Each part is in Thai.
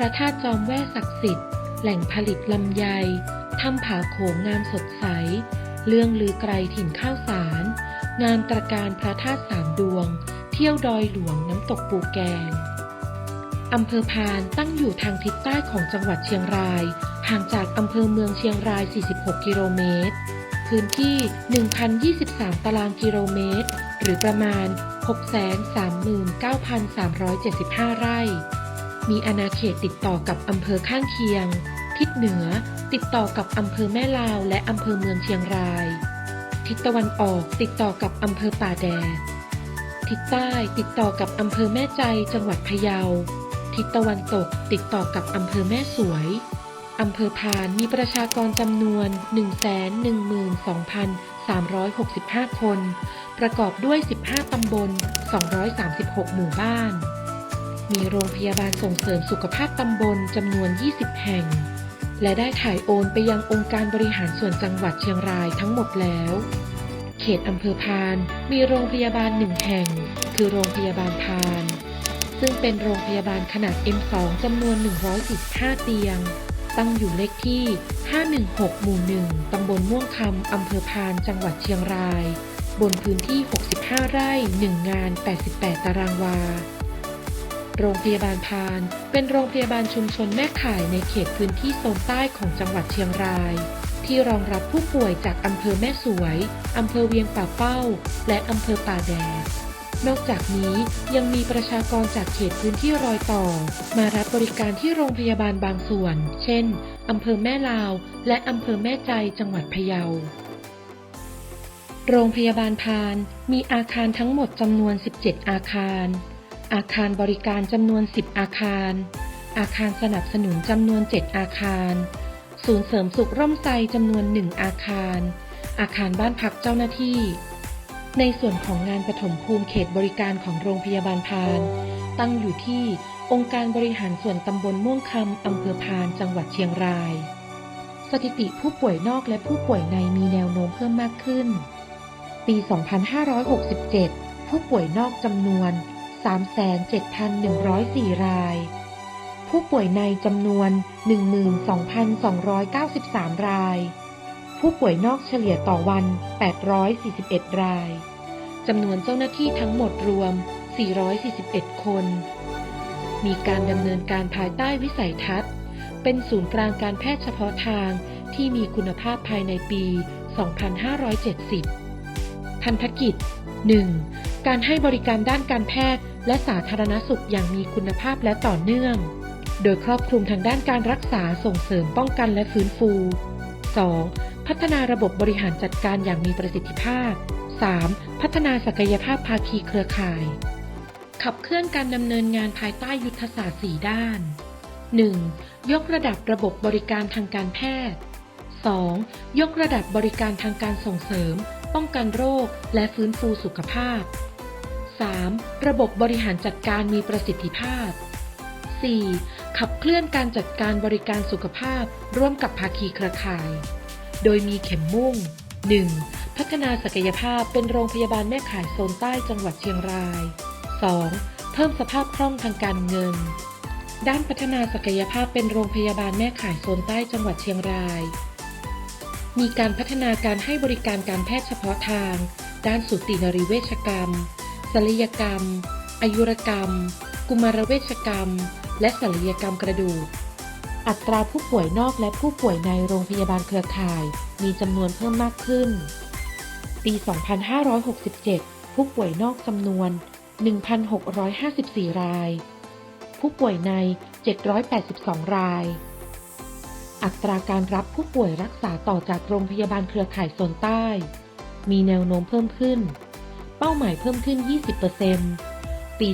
พระธาตุจอมแว่ศักดิ์สิทธิ์ แหล่งผลิตลำไยถ้ำผาโขงงามสดใส เรื่องลือไกลถิ่นข้าวสาร งานตระการพระธาตุสามดวง เที่ยวดอยหลวงน้ำตกปูแกงอำเภอพานตั้งอยู่ทางทิศใต้ของจังหวัดเชียงราย ห่างจากอำเภอเมืองเชียงราย 46 กิโลเมตร พื้นที่ 1,023 ตารางกิโลเมตร หรือประมาณ 639,375 ไร่ มีอาณาเขตติดต่อกับอำเภอข้างเคียง ทิศเหนือ ติดต่อกับอำเภอแม่ลาวและอำเภอเมืองเชียงราย ทิศตะวันออกติดต่อกับอำเภอป่าแดดทิศใต้ติดต่อกับอำเภอแม่ใจจังหวัดพะเยา ทิศตะวันตกติดต่อกับอำเภอแม่สวยอำเภอพานมีประชากรจำนวน 112,365 คน ประกอบด้วย 15 ตำบล 236 หมู่บ้าน มีโรงพยาบาลส่งเสริมสุขภาพตำบลจำนวน 20 แห่ง และได้ถ่ายโอนไปยังองค์การบริหารส่วนจังหวัดเชียงรายทั้งหมดแล้ว เขตอำเภอพาน มีโรงพยาบาลหนึ่งแห่ง คือโรงพยาบาลพาน ซึ่งเป็นโรงพยาบาลขนาด M2 จำนวน 145 เตียง ตั้งอยู่เลขที่ 516 หมู่ 1 ตำบลม่วงคำอำเภอพาน จังหวัดเชียงราย บนพื้นที่ 65 ไร่ 1 งาน 88 ตารางวา โรงพยาบาลพาน เป็นโรงพยาบาลชุมชนแม่ข่ายในเขตพื้นที่โซนใต้ของจังหวัดเชียงราย ที่รองรับผู้ป่วยจากอำเภอแม่สวย อำเภอเวียงป่าเป้า และอำเภอป่าแดดนอกจากนี้ยังมีประชากรจากเขตพื้นที่รอยต่อ มารับบริการที่โรงพยาบาลบางส่วน เช่น อำเภอแม่ลาว และอำเภอแม่ใจจังหวัดพะเยา โรงพยาบาลพาน มีอาคารทั้งหมดจำนวน 17 อาคาร อาคารบริการจำนวน 10 อาคาร อาคารสนับสนุนจำนวน 7 อาคาร ศูนย์เสริมสุขร่มไทรจำนวน 1 อาคาร อาคารบ้านพักเจ้าหน้าที่ ในส่วนของงานปฐมภูมิเขตบริการของโรงพยาบาลพาน ตั้งอยู่ที่องค์การบริหารส่วนตำบลม่วงคำอำเภอพานจังหวัดเชียงราย สถิติผู้ป่วยนอกและผู้ป่วยในมีแนวโน้มเพิ่มมากขึ้น ปี 2567 ผู้ป่วยนอกจำนวน 37,104 ราย ผู้ป่วยในจำนวน 12,293 ราย ผู้ป่วยนอกเฉลี่ยต่อวัน 841 ราย จำนวนเจ้าหน้าที่ทั้งหมดรวม 441 คน มีการดำเนินการภายใต้วิสัยทัศน์ เป็นศูนย์กลางการแพทย์เฉพาะทางที่มีคุณภาพภายในปี 2570 พันธกิจ 1. การให้บริการด้านการแพทย์ และสาธารณสุขอย่างมีคุณภาพและต่อเนื่อง โดยครอบคลุมทางด้านการรักษาส่งเสริมป้องกันและฟื้นฟู 2. พัฒนาระบบบริหารจัดการอย่างมีประสิทธิภาพ 3. พัฒนาศักยภาพภาคีเครือข่าย ขับเคลื่อนการดำเนินงานภายใต้ยุทธศาสตร์4ด้าน 1. ยกระดับระบบบริการทางการแพทย์ 2. ยกระดับบริการทางการส่งเสริม ป้องกันโรค และฟื้นฟูสุขภาพ 3. ระบบบริหารจัดการมีประสิทธิภาพ 4. ขับเคลื่อนการจัดการบริการสุขภาพ ร่วมกับภาคีเครือข่าย โดยมีเข็มมุ่ง 1. พัฒนาศักยภาพเป็นโรงพยาบาลแม่ข่ายโซนใต้จังหวัดเชียงราย 2. เพิ่มสภาพคล่องทางการเงิน ด้านพัฒนาศักยภาพเป็นโรงพยาบาลแม่ข่ายโซนใต้จังหวัดเชียงราย มีการพัฒนาการให้บริการการแพทย์เฉพาะทาง ด้านสูตินรีเวชกรรม ศัลยกรรม อายุรกรรม กุมารเวชกรรม และศัลยกรรมกระดูก อัตราผู้ป่วยนอกและผู้ป่วยในโรงพยาบาลเครือข่าย มีจำนวนเพิ่มมากขึ้น ปี 2567 ผู้ป่วยนอกจำนวน 1,654 ราย ผู้ป่วยใน 782 ราย อัตราการรับผู้ป่วยรักษาต่อจากโรงพยาบาลเครือข่ายโซนใต้ มีแนวโน้มเพิ่มขึ้น เป้าหมายเพิ่มขึ้น 20%ปี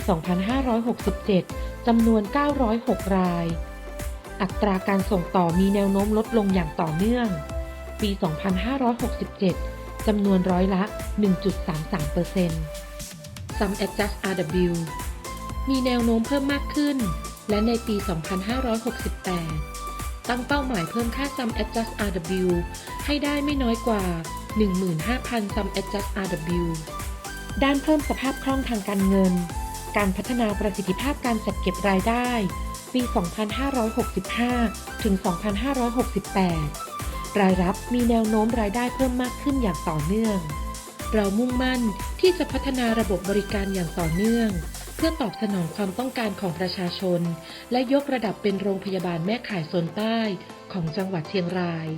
2567 จำนวน 906 ราย อัตราการส่งต่อมีแนวโน้มลดลงอย่างต่อเนื่อง ปี 2567 จำนวนร้อยละ 1.33% Sum Adjust RW มีแนวโน้มเพิ่มมากขึ้น และในปี 2568 ตั้งเป้าหมายเพิ่มค่า Sum Adjust RW ให้ได้ไม่น้อยกว่า 15,000 Sum Adjust RW ด้านเพิ่มสภาพคล่องทางการเงิน การพัฒนาประสิทธิภาพการจัดเก็บรายได้ ปี 2565 ถึง 2568 รายรับมีแนวโน้มรายได้เพิ่มมากขึ้นอย่างต่อเนื่อง เรามุ่งมั่นที่จะพัฒนาระบบบริการอย่างต่อเนื่อง เพื่อตอบสนองความต้องการของประชาชน และยกระดับเป็นโรงพยาบาลแม่ข่ายโซนใต้ของจังหวัดเชียงราย